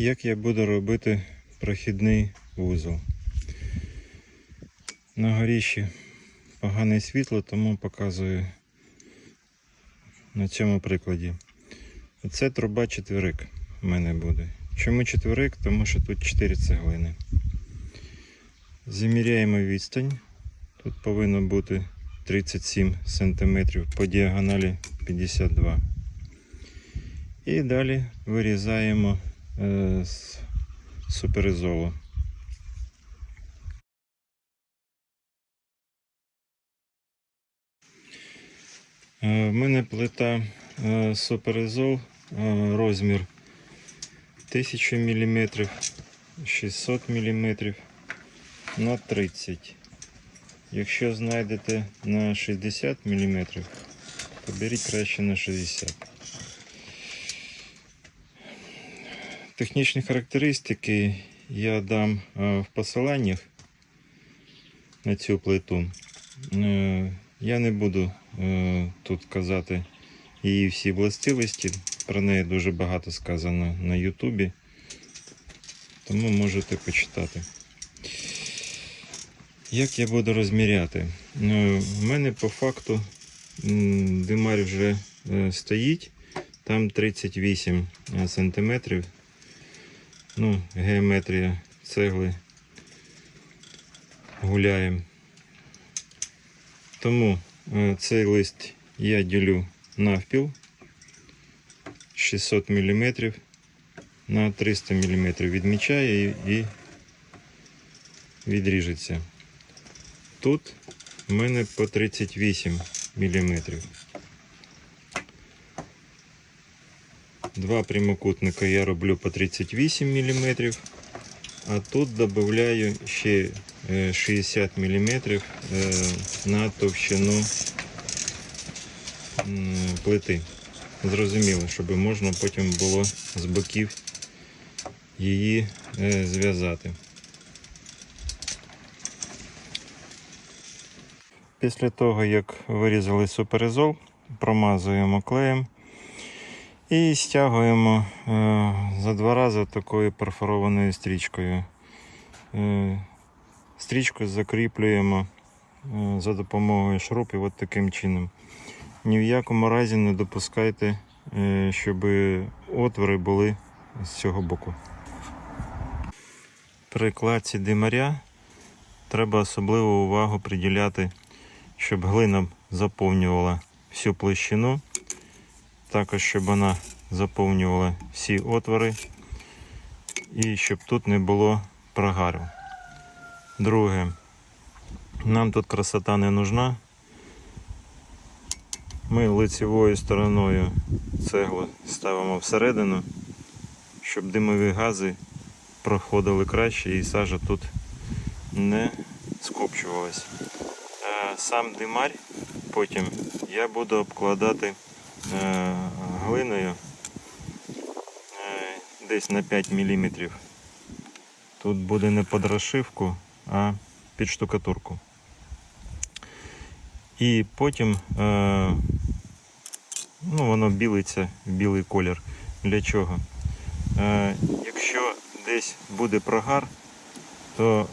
Як я буду робити прохідний вузол? На горіщі погане світло, тому показую на цьому прикладі. Це труба четверик в мене буде. Чому четверик? Тому що тут 4 цеглини. Заміряємо відстань. Тут повинно бути 37 см по діагоналі 52 І далі вирізаємо з суперізолу. Е, В мене плита е, суперізол е, розмір 1000 мм, 600 мм на 30 Якщо знайдете на 60 мм, то беріть краще на 60 Технічні характеристики я дам е, в посиланнях на цю плиту. Е, Я не буду е, тут казати її всі властивості. Про неї дуже багато сказано на Ютубі. Тому можете почитати. Як я буду розміряти? В мене по факту димар вже стоїть. Там 38 сантиметрів. Ну, геометрія цегли гуляє. Тому е, цей лист я ділю навпіл 600 мм на 300 мм відмічаю і, і відріжеться. Тут в мене по 38 мм. Два прямокутника я роблю по 38 мм, а тут додаю ще е, 60 мм е, на товщину плити. Зрозуміло, щоб можна потім було з боків її е, зв'язати. Після того, як вирізали суперизол, промазуємо клеєм і стягуємо е, за два рази такою перфорованою стрічкою. Е, стрічку закріплюємо е, за допомогою шурупів от таким чином. Ні в якому разі не допускайте, щоб отвори були з цього боку. При кладці димаря треба особливу увагу приділяти, щоб глина заповнювала всю площину, також щоб вона заповнювала всі отвори і щоб тут не було прогару. Друге, нам тут красота не нужна. Ми лицевою стороною цеглу ставимо всередину, щоб димові гази проходили краще і сажа тут не скопчувалась. Е, Сам димарь потім я буду обкладати глиною е, десь на 5 мм. Тут буде не під розшивку, а під штукатурку. І потім е, ну, воно білиться в білий колір. Для чого? Е, якщо десь буде прогар, то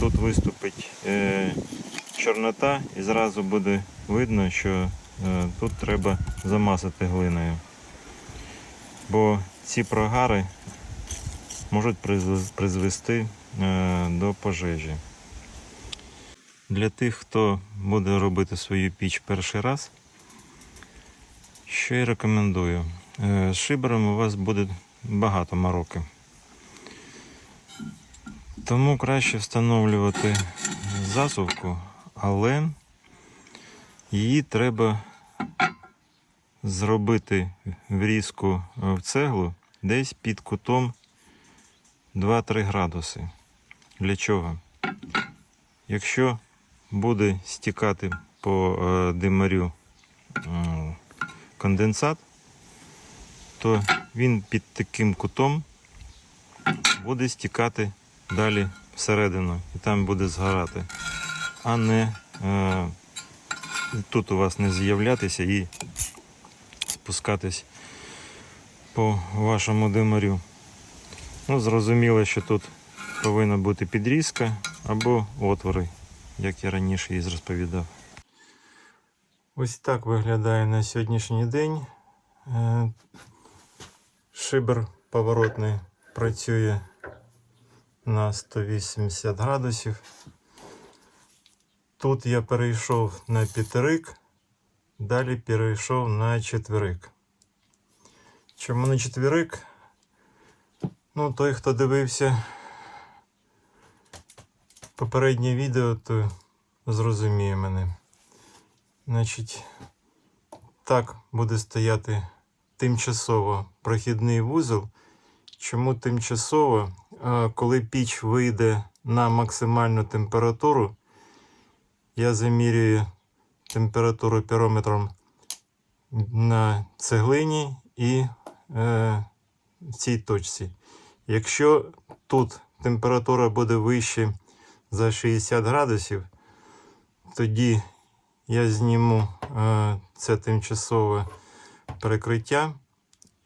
тут виступить е, чорнота і зразу буде видно, що е, тут треба замасити глиною. Бо ці прогари можуть призвести е, до пожежі. Для тих, хто буде робити свою піч перший раз, що я рекомендую. Е, З шибером у вас буде багато мороки. Тому краще встановлювати засувку, але її треба зробити врізку в цеглу десь під кутом 2-3 градуси. Для чого? Якщо буде стікати по е, димарю е, конденсат, то він під таким кутом буде стікати далі всередину і там буде згорати, а не е, тут у вас не з'являтися і спускатись по вашому димарю. Ну, зрозуміло, що тут повинна бути підрізка або отвори, як я раніше їй розповідав. Ось так виглядає на сьогоднішній день. Е, Шибер поворотний працює на 180 градусів. Тут я перейшов на п'ятирик, далі перейшов на четверик. Чому на четверик? Ну, той, хто дивився попереднє відео, то зрозуміє мене. Значить, так буде стояти тимчасово прохідний вузол. Чому тимчасово? Коли піч вийде на максимальну температуру, я замірюю температуру пірометром на цеглині і е, цій точці. Якщо тут температура буде вище за 60 градусів, тоді я зніму е, це тимчасове перекриття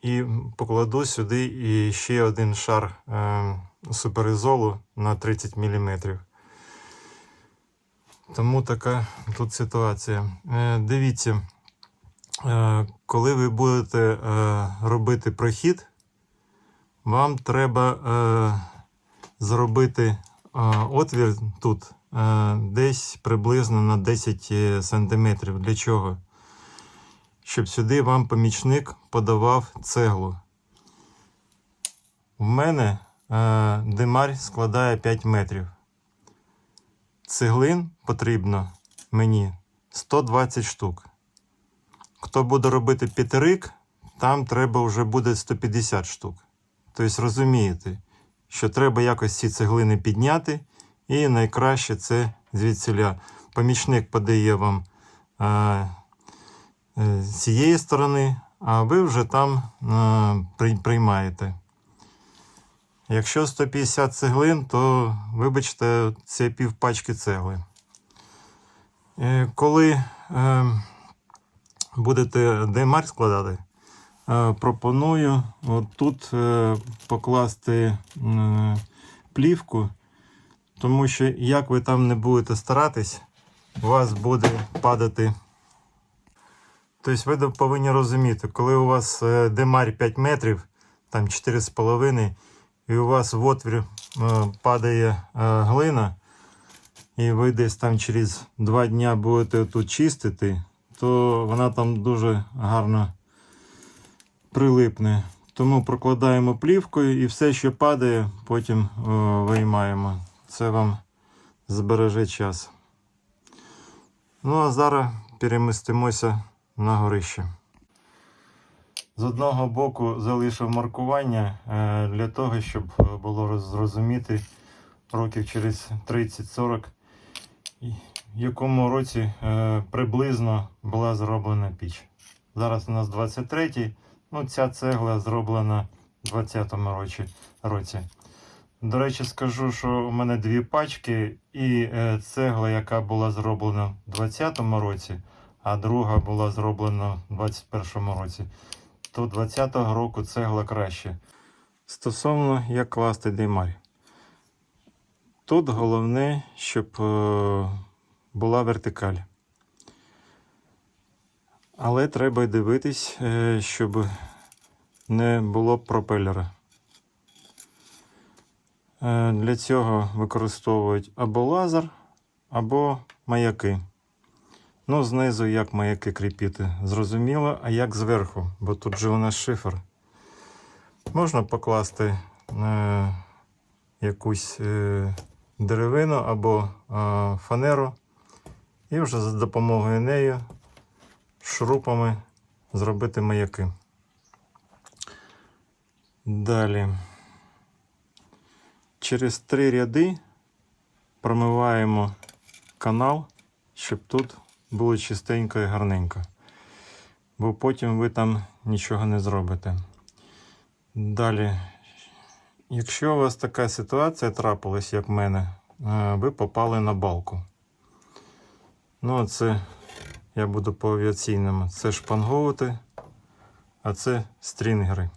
і покладу сюди і ще один шар е, суперізолу на 30 мм. Тому така тут ситуація. Е, дивіться, е, коли ви будете е, робити прохід, вам треба зробити отвір тут десь приблизно на 10 см. Для чого? Щоб сюди вам помічник подавав цеглу. У мене димарь складає 5 метрів. Цеглин потрібно мені 120 штук. Хто буде робити п'ятирик, там треба вже буде 150 штук. Тобто розумієте, що треба якось ці цеглини підняти, і найкраще це звідсіля. Помічник подає вам а, е, з цієї сторони, а ви вже там а, приймаєте. Якщо 150 цеглин, то вибачте, це пів пачки цегли. Е, Коли е, будете демарь складати, е, пропоную тут покласти плівку, тому що як ви там не будете старатись, у вас буде падати. Тобто ви повинні розуміти, коли у вас демарь 5 метрів, там 4,5, і у вас в отвір е, падає е, глина, і ви десь там через 2 дня будете тут чистити, то вона там дуже гарно прилипне. Тому прокладаємо плівкою і все, що падає, потім е, виймаємо. Це вам збереже час. Ну а зараз перемістимося на горище. З одного боку залишив маркування е, для того, щоб е, було зрозуміти років через 30-40, в якому році е, приблизно була зроблена піч. Зараз у нас 23-й, ну ця цегла зроблена в 20-му році. До речі, скажу, що у мене дві пачки, і цегла, яка була зроблена в 20-му році, а друга була зроблена в 21-му році то 20-го року цегла краще. Стосовно як класти димарь. Тут головне, щоб е, була вертикаль. Але треба дивитись, е, щоб не було пропелера. Е, Для цього використовують або лазер, або маяки. Ну, знизу як маяки кріпити, зрозуміло, а як зверху, бо тут же у нас шифер. Можна покласти е, якусь е, деревину або е, фанеру, і вже за допомогою неї шурупами зробити маяки. Далі. Через три ряди промиваємо канал, щоб тут було чистенько і гарненько. Бо потім ви там нічого не зробите. Далі, якщо у вас така ситуація трапилась, як в мене, е, ви попали на балку. Ну, це я буду по авіаційному. Це шпанговути, а це стрінгери.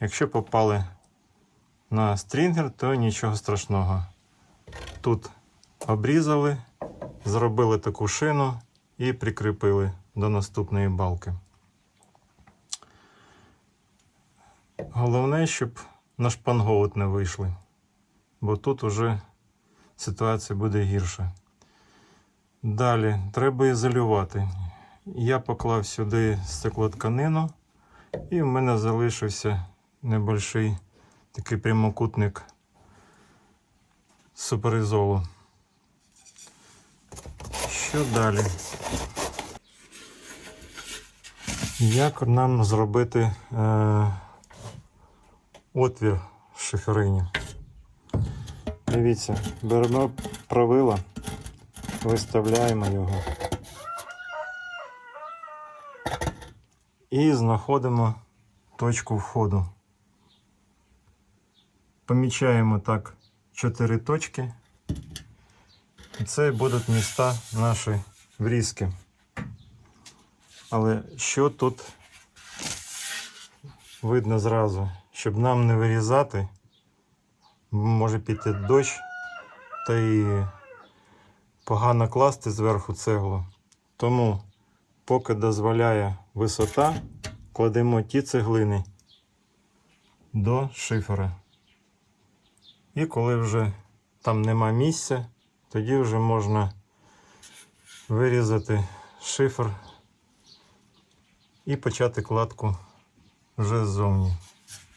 Якщо попали на стрінгер, то нічого страшного. Тут обрізали, зробили таку шину і прикріпили до наступної балки. Головне, щоб на шпангоут не вийшли, бо тут уже ситуація буде гірша. Далі треба ізолювати. Я поклав сюди стеклотканину, і в мене залишився небольший такий прямокутник суперізолу. Що далі? Як нам зробити е, отвір в шиферині? Дивіться, беремо правило, виставляємо його і знаходимо точку входу. Помічаємо так чотири точки. І це будуть міста наші врізки. Але що тут видно зразу, щоб нам не вирізати, може піти дощ, та й погано класти зверху цеглу. Тому, поки дозволяє висота, кладемо ті цеглини до шифера. І коли вже там нема місця, тоді вже можна вирізати шифр і почати кладку вже ззовні.